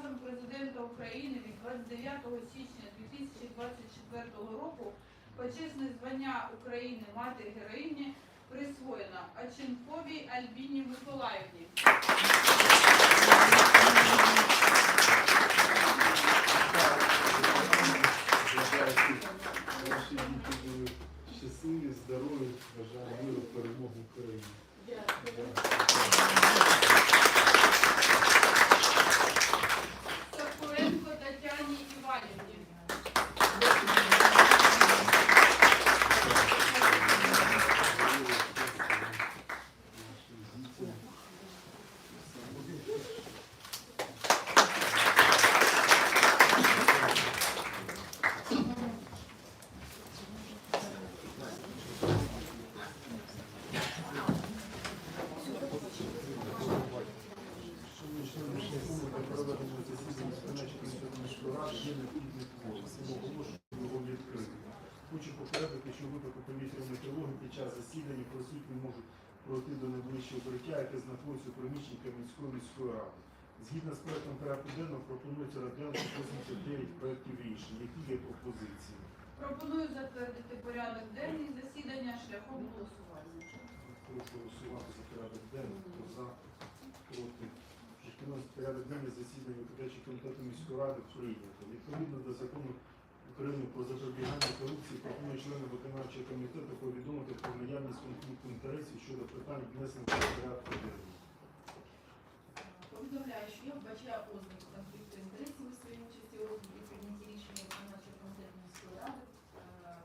указом Президента України від 29 січня 2024 року почесне звання України Мати героїні присвоєно Аченковій Альбіні Миколаївні. Ваші діти були щасливі, здорові, бажаю миру, перемоги в Україні. Соколенко Тетяні Іванівні. Шановні члени Шляху, для проведення засідання Станечної міської ради є необхідний кворум. Тому оголошую його відкритим. Хочу попередити, що у випадку повітряної тривоги під час засідання присутні можуть пройти до найближчого укриття, яке знаходиться у приміщенні Кам'янської міської ради. Згідно з проектом порядку денного пропонується розглянути 89 проєктів рішень. Які є пропозиції? Пропоную затвердити порядок денний засідання шляхом голосування. Прошу голосувати за порядок денний. Хто за, проти. Відповідно, порядок денний засідання виконавчого комітету міської ради прийнято. Відповідно до закону України про запобігання корупції, пропоную членам виконавчого комітету повідомити про наявність конфлікту інтересів щодо питань внесених до порядку денного. Повідомляю, що я вбачаю ознаки конфлікту інтересів у своїй участі у розгляді прийнятті рішення виконавчого комітету міської ради е,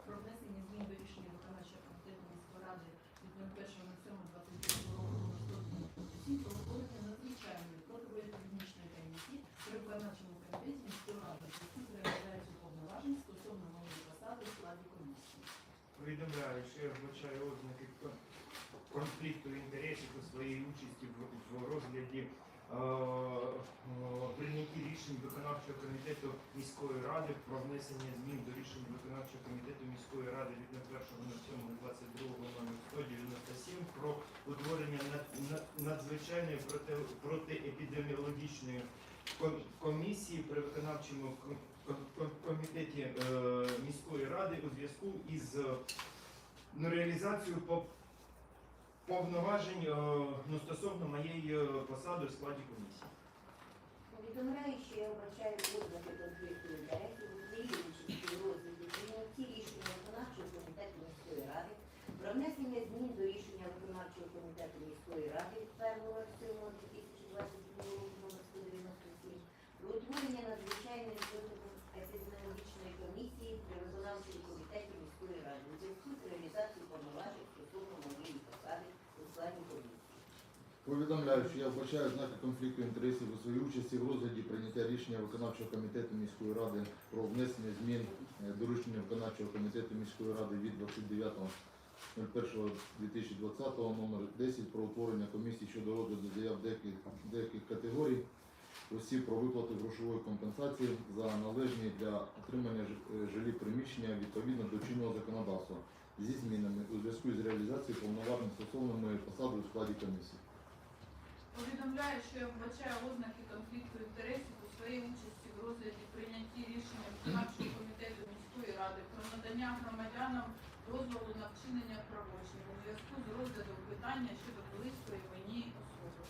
про внесення змін до рішення виконавчого комітету міської ради від 01.07.22 року номер 197 про утворення надзвичайної протиполітехнічної комісії при виконавчому комітеті міської ради, в зв'язку з реалізацією повноважень стосовно моєї посади у складі комісії. Повідомляю, що я вбачаю ознаки конфлікту інтересів у своїй участі в, розгляді е, е, прийнятті рішень виконавчого комітету міської ради про внесення змін до рішень виконавчого комітету міської ради від 01.07.22 номер 197 про утворення над- над- надзвичайної проти, протиепідеміологічної комісії при виконавчому ком- ком- ком- комітеті е, міської у зв'язку із е, ну, реалізацією по- повноважень е, ну, стосовно моєї е, посади у складі комісії. Повідомляю, що я вбачаю ознаки конфлікту інтересів у розгляді прийнятті рішення виконавчого комітету міської ради про внесення змін до рішення виконавчого комітету міської ради від 1.07.2022 року номер 197 про утворення надзвичайної епідеміологічної комісії при виконавчому комітеті міської ради у зв'язку з реалізацією повноважень стосовно моєї посади у складі комісії. Повідомляю, що я вбачаю знаки конфлікту інтересів у своїй участі в розгляді прийняття рішення виконавчого комітету міської ради про внесення змін е, до рішення виконавчого комітету міської ради від 29.01.2020 номер 10 про утворення комісії щодо розгляду заяв деяких, деяких категорій осіб про виплату грошової компенсації за належні для отримання е, жилі приміщення відповідно до чинного законодавства зі змінами у зв'язку з реалізацією повноважень стосовно моєї посади у складі комісії. Повідомляю, що я вбачаю ознаки конфлікту інтересів у своїй участі в розгляді прийнятті рішення виконавчого комітету міської ради про надання громадянам дозволу на вчинення правочинів у зв'язку з розглядом питання щодо близької мені особи.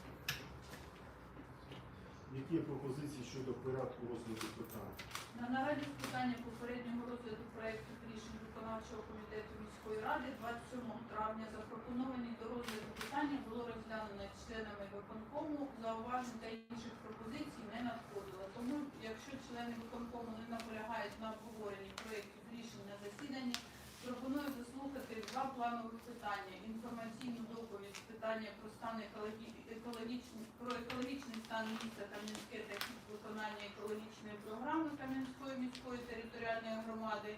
Які є пропозиції щодо порядку розгляду питань? На нараді з питання попереднього розгляду проєкту рішень виконавчого комітету міської ради 27 травня запропоновані до розгляду питання було розглянено членами виконкому. Зауважень та інших пропозицій не надходило. Тому, якщо члени виконкому не наполягають на обговоренні проєктів рішень на засіданні, пропоную заслухати два планових питання: інформаційну доповідь питання про стан екологі- екологічний про екологічний стан міста Кам'янське та виконання екологічної програми Кам'янської міської територіальної громади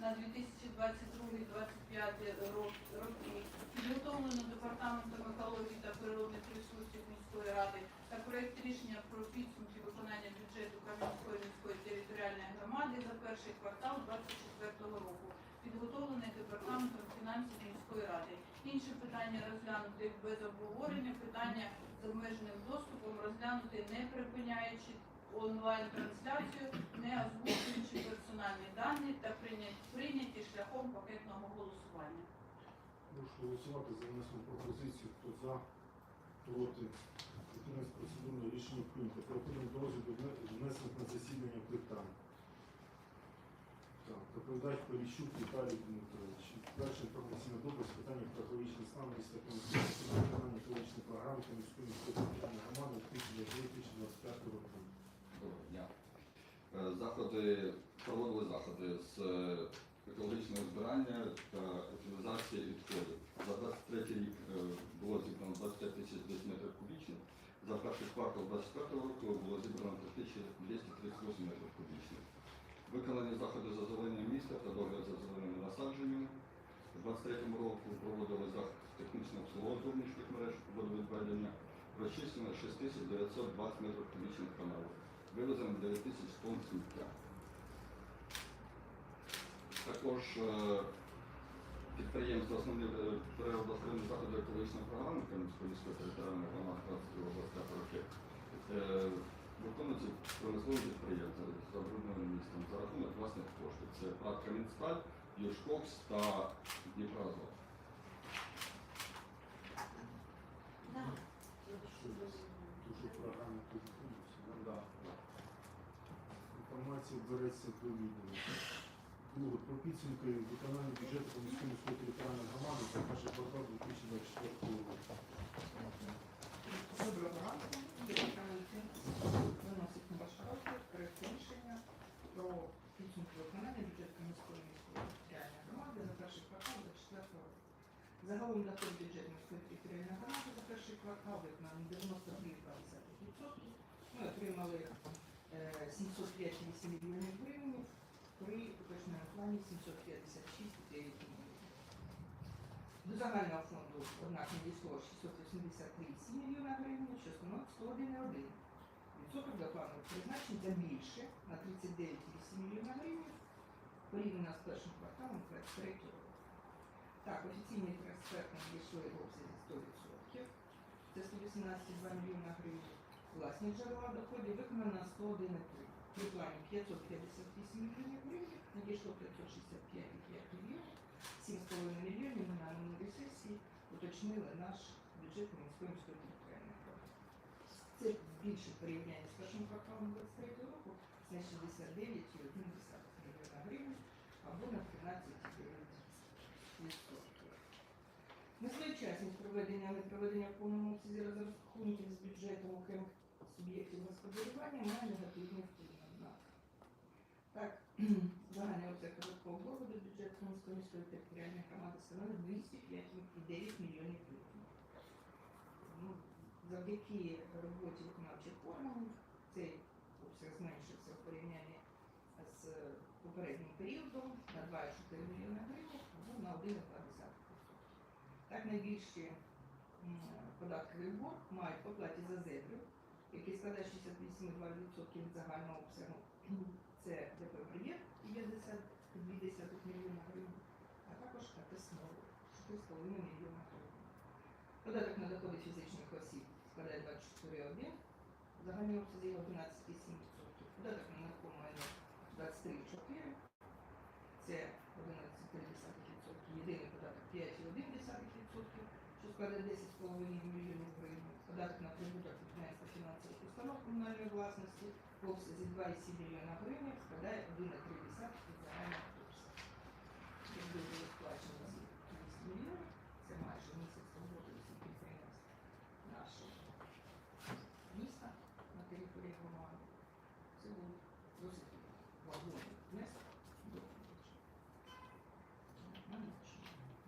на 2022-2025 рок- роки, підготовлено департаментом екології та природних ресурсів міської ради та проект рішення про підсумки виконання бюджету Кам'янської міської територіальної громади за перший квартал 2024 року, підготовлений департаментом фінансів міської ради. Інші питання розглянути без обговорення, питання з обмеженим доступом розглянути не припиняючи онлайн-трансляцію, не озвучуючи персональні дані та прийняті, шляхом пакетного голосування. Прошу голосувати за внесену пропозицію. Хто за, проти, утримались процедурне рішення прийнято. Переходимо до розгляду внесених на засідання питань. Так, доповідач Поліщук Віталій Дмитрович. Перше інформаційна доповідь з питання про екологічний стан міста Київського виконання екологічної програми Київської міської громади 2025 року. Дня. Е, Заходи проводили заходи з е, екологічного збирання та утилізації відходів. За 23 рік е, було зібрано 25 тисяч метрів кубічних. За перший квартал 2024 року було зібрано 3238 метрів кубічних. Виконані заходи з озеленення міста та догляд за зеленими насадженнями. У 2023 року проводили захід з технічного обслуговування зовнішніх мереж водовідведення. Прочислено 6920 метрів кубічних каналів. Вивезено 9 тисяч тонн сміття. Також е, підприємство основні е, природоохоронні заходи екологічної програми Кам'янської міської територіальної громади 20 роки е, виконуються промислові підприємства з забрудненим містом за рахунок власних коштів. Це ПАД Кам'янсталь, Южкокс та Дніпроазот. Інформація береться до. Друге, про підсумки виконання бюджету Комісійної міської територіальної громади за перший квартал 2024 року. Доброго ранку. Виносить на ваш розгляд проект рішення про підсумки виконання бюджету міської міської територіальної громади за перший квартал 2024 року. Загалом доход бюджету міської територіальної громади за перший квартал виконаний 92,2%. Ми отримали е, 705,8 мільйонів гривень при поточному плані 756,9 мільйонів. До загального фонду, однак, надійшло 683,7 мільйона гривень, що становить 101,1. Відсоток до планових призначень та більше на 39,8 мільйона гривень порівняно з першим кварталом 23 року. Так, офіційні трансферти надійшли в обсязі 100%, це 118,2 мільйона гривень. Власні джерела доходів виконано 101,3. При плані 558 мільйонів гривень надійшло 565,5 мільйонів. 7,5 мільйонів на минулій сесії уточнили наш бюджет міської міської територіальної. Це більше порівняння з першим кварталом 2023 року на 69,1 мільйона гривень або на 13,9%. Несвоєчасність проведення непроведення в повному обсязі розрахунків з бюджетом окремих суб'єктів господарювання має негативний вплив на НАК. Так, загальний обсяг податкового боргу до бюджету Київської міської територіальної громади становить 205,9 мільйонів гривень. Ну, завдяки роботі виконавчих органів цей обсяг зменшився в порівнянні з попереднім періодом на 2,4 мільйона гривень або на 1,2%. Так найбільші м, податковий борг мають по платі за землю, який складає 68,2% від загального обсягу. Це ДП «Привєт» 50,2 мільйона гривень, а також КТ «Смоли» 4,5 мільйона гривень. Податок на доходи фізичних осіб складає 24,1, загальний обсяг його 11,7%. Податок на нерухоме майно 23,4, це 11,3%. Єдиний податок 5,1%, що складає 10,5 мільйонів гривень. Податок на прибуток підприємства фінансових установ комунальної власності в обсязі 2,7 мільйона гривень складає 1,3% від загального обсягу. Якби було сплачено ці 200 мільйонів, це майже місяць роботи усіх підприємств нашого міста на території громади. Це був досить вагомий внесок до бюджету.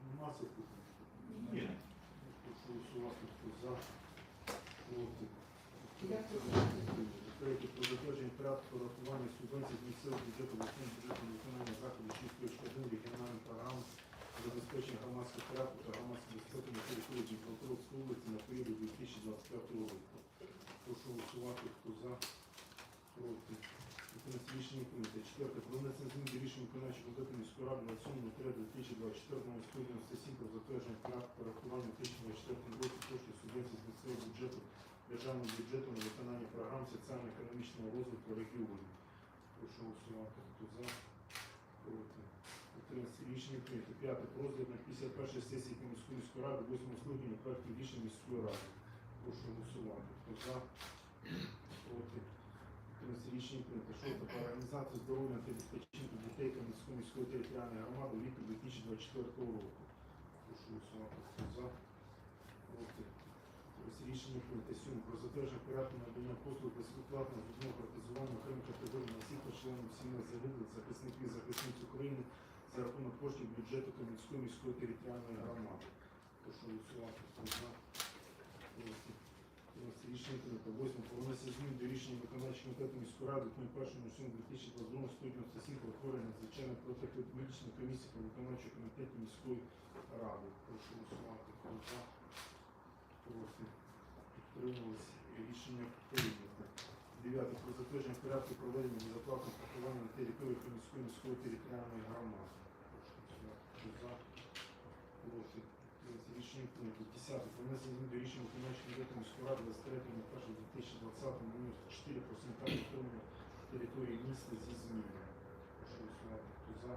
Нема запитань? Ні. Прошу голосувати, хто за, проти. Дякую. Третє, про затвердження порядку рахування субвенцій з місцевого бюджету обласним бюджетом на виконання заходів 6.1 регіональних програм забезпечення громадського порядку та громадської безпеки на території Дніпропетровської області на період 2025 року. Прошу голосувати, хто за, проти. Рішення прийнято. Четверте. Про внесення змін до рішення виконавчого комітету міської ради на 7 2024 197 про затвердження порядку порахування у 2024 році коштів субвенцій з місцевого бюджету державного бюджету на виконання програм соціально-економічного розвитку регіонів. Прошу голосувати. Хто за? Проти. Утримався. Рішення прийнято. П'яте. Про розгляд на 51 сесії Комісської міської ради 8 скликання проекту рішення міської ради. Прошу голосувати. Хто за? Проти. Утримався. Рішення прийнято. Шосте. Про організацію здоров'я та відпочинку дітей Комісської міської територіальної громади влітку 2024 року. Прошу голосувати. Хто за? Проти. Рішення. Сьоме. Про затвердження порядку надання послуг безоплатного зубного протезування окремих категорій осіб та членів сімей загиблих захисників захисниць України за рахунок коштів бюджету Кам'янської міської територіальної громади. Прошу голосувати. Рішення прийнято. Восьме. Про внесення змін до рішення виконавчого комітету міської ради на 1.07.2022 197 про створення надзвичайної протиепідемічної комісії по виконавчому комітету міської ради. Прошу голосувати. За? Проти. Підтрималось. Рішення прийнято. Дев'яте. Про затвердження порядку проведення безоплатного паркування на території Кам'янської міської територіальної громади. Рішення прийнято. Десяте. Про змін до рішення виконавчого комітету міської ради 23.01.2020 номер 4 про санітарне вторгнення території міста зі змінами. Прошу голосувати. Хто за?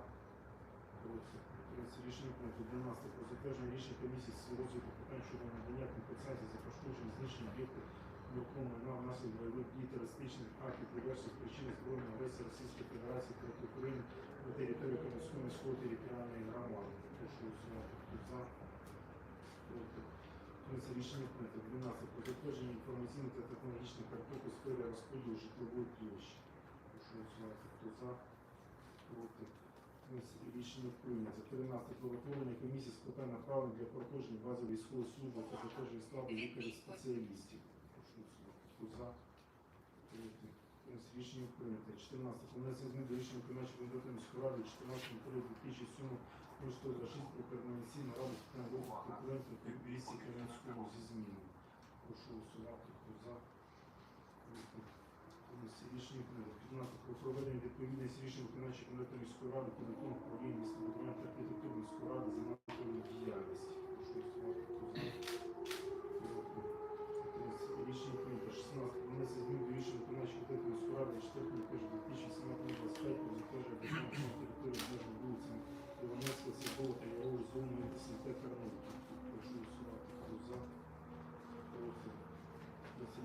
Проти. Ось Рішення прийнято. 12. Про затвердження рішення комісії з розвитку питань щодо надання компенсації за пошкодження знищення об'єктів нерухомого майна внаслідок бойових дій терористичних актів, приведених причини збройної агресії Російської Федерації проти України на території Кам'янської міської територіальної громади. Прошу голосувати. За? Проти. Ось Рішення прийнято. 12. Про затвердження інформаційних та технологічних карток у сфері розподілу житлової площі. Прошу голосувати. Хто за? Проти. Ось Рішення прийнято. 13. Про утворення комісії з питань направлення для проходження бази військової служби та затвердження складу лікарів спеціалістів. Прошу. За? Рішення прийнято. 14. Про внесення змін до рішення виконавчого комітету міської ради 14 період 2007 126 про координаційну раду з питань розвитку конкурентів та місті Кам'янського зі змінами. Прошу голосувати. Хто за? Проти. Ось Рішення прийнято. 15. Про проведення відповідності рішень виконавчої комітету міської ради підготовки про управління та архітектури міської ради за намкою діяльності.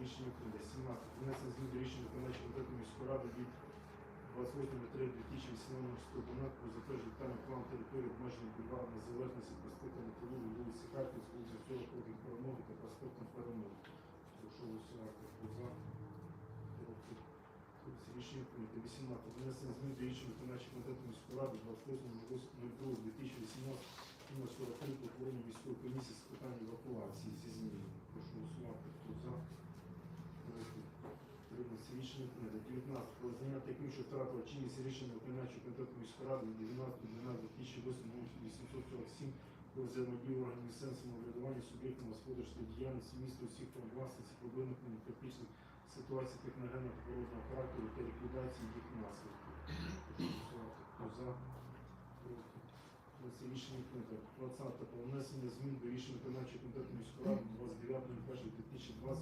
Рішення прийнято. 17. Внесення змін до рішення виконавчого комітету міської ради від 28.03.2018 про затвердження детальний план території обмежених бульвару незалежності проспекту Металургії, вулиці Харківської, вулиці Цього, Кругів Перемоги та проспектом Перемоги. Прошу голосувати. За? Рішення прийнято. 18. Внесення змін до рішення виконавчого комітету міської ради 28.02.2018 номер 43 про утворення міської комісії з питань евакуації зі змінами. Прошу голосувати. Хто за? Рішення прийнято. 19. Про таким, що втратила чинність рішення виконавчого комітету міської ради від 19.12.2008 847 про взаємодію органів місцевого самоврядування суб'єктом господарської діяльності міста усіх форм власності проблемних демократичних ситуацій техногенно-природного характеру та ліквідації їх наслідків. Прошу голосувати. Хто за? Проти. Ось рішення пункту 20. Про внесення змін до рішення виконавчого комітету міської ради 29.01.2020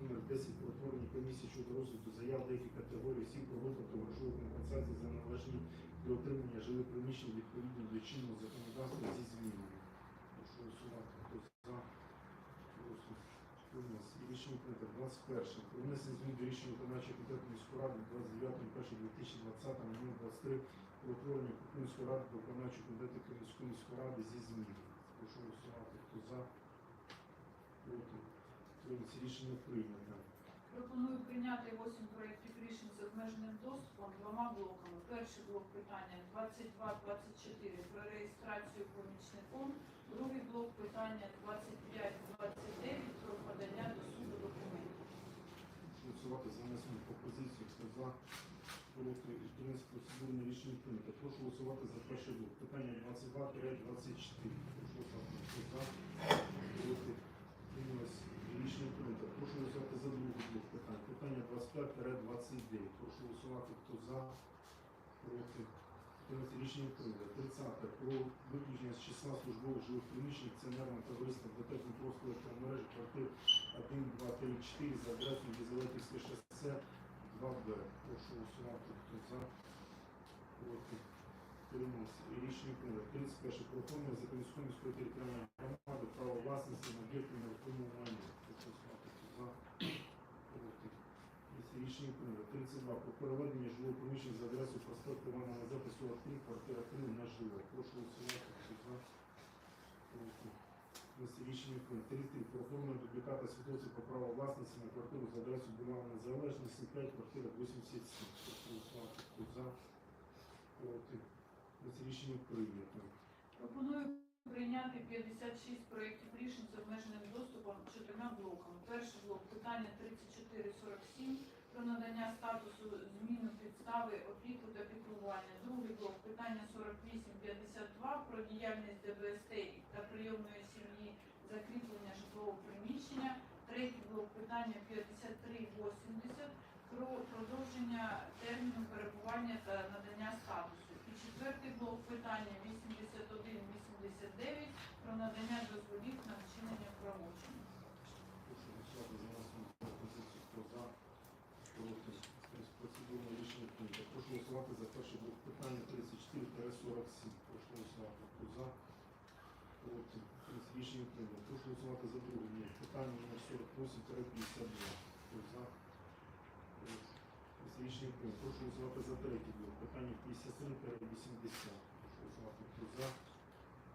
номер 10 про утворення комісії щодо розгляду заяв деяких категорій осіб про виплату грошової компенсації за належні для отримання жилих приміщень відповідно до чинного законодавства зі змінами. Прошу голосувати. Хто за? Проти. Утримався. Рішення прийнято. 21. Про внесення змін до рішення виконавчого комітету міської ради 29.01.2020 номер 23 про утворення Купинської ради до виконавчого комітету Київської міської ради зі змінами. Прошу голосувати. Хто за? Проти. Утримався. Рішення прийнято. Пропоную прийняти 8 проєктів рішень з обмеженим доступом двома блоками. Перший блок питання 22-24 про реєстрацію помічником. Другий блок питання 25-29 про подання до. Голосувати за внесену пропозицію. Хто за? Проти. Утримався. Процедурне рішення прийнято. Прошу голосувати за перший блок. Питання 22-24. Прошу голосувати. Хто за? Проти. Утрималось. Рішення прийнято. Прошу голосувати за другий блок питань. Питання 25-29. Прошу голосувати. Хто за? Проти. Утрималось. Рішення прийнято. 30. Про виключення з числа службових жилих приміщень акціонерного товариства ДТ Дніпровської електромережі квартир 1, 2, 3, 4 за адресою Єзелетівське шосе 2Б. Прошу голосувати. Хто за? Проти. І рішення прийнято. 31. Про оформлення Запорізької міської територіальної громади право власності на об'єкти нерухомого майна. Прошу голосувати. Хто за? Проти. Є рішення прийнято. 32. Про переведення жилого приміщення за адресою проспект Івана Мазепи 43, квартира 3 на жило. Прошу. Є рішення прийнято. 33. Про оформлення дубліката свідоцтва про право власності на квартиру за адресою Білана Незалежності 5, квартира 87. Прошу голосувати. За? Проти. Рішення прийнято. Пропоную прийняти 56 проєктів рішень з обмеженим доступом чотирма блоками. Перший блок питання 3447 про надання статусу зміну підстави опіку та піклування. Другий блок питання 4852 про діяльність ДБСТ та прийомної сім'ї закріплення житлового приміщення. Третій блок питання 5380 про продовження терміну перебування та надання статусу. І четвертий блок питання 8189 про надання дозволів на вчинення правочину. Прошу голосувати за наступну пропозицію. Хто за? Проти. З процедурного рішення прийнято. Прошу голосувати за перший блок питання 34-47. Прошу голосувати. Хто за? Проти. З рішення прийнято. Прошу голосувати за другий блок питання номер 48-52. Хто за? Рішення. Прошу голосувати за третій блок питання 53-80. Прошу голосувати. Хто за?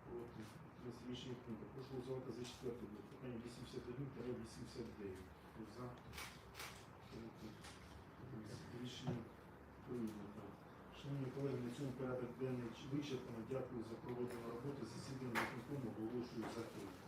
Проти. Рішення прийнято. Прошу голосувати за четвертий блок питання 81-89. Хто за? Проти. Рішення. Шановні колеги, на цьому порядок денний вичерпано. Дякую за проведену роботу. Засідання виконкому оголошую закритим.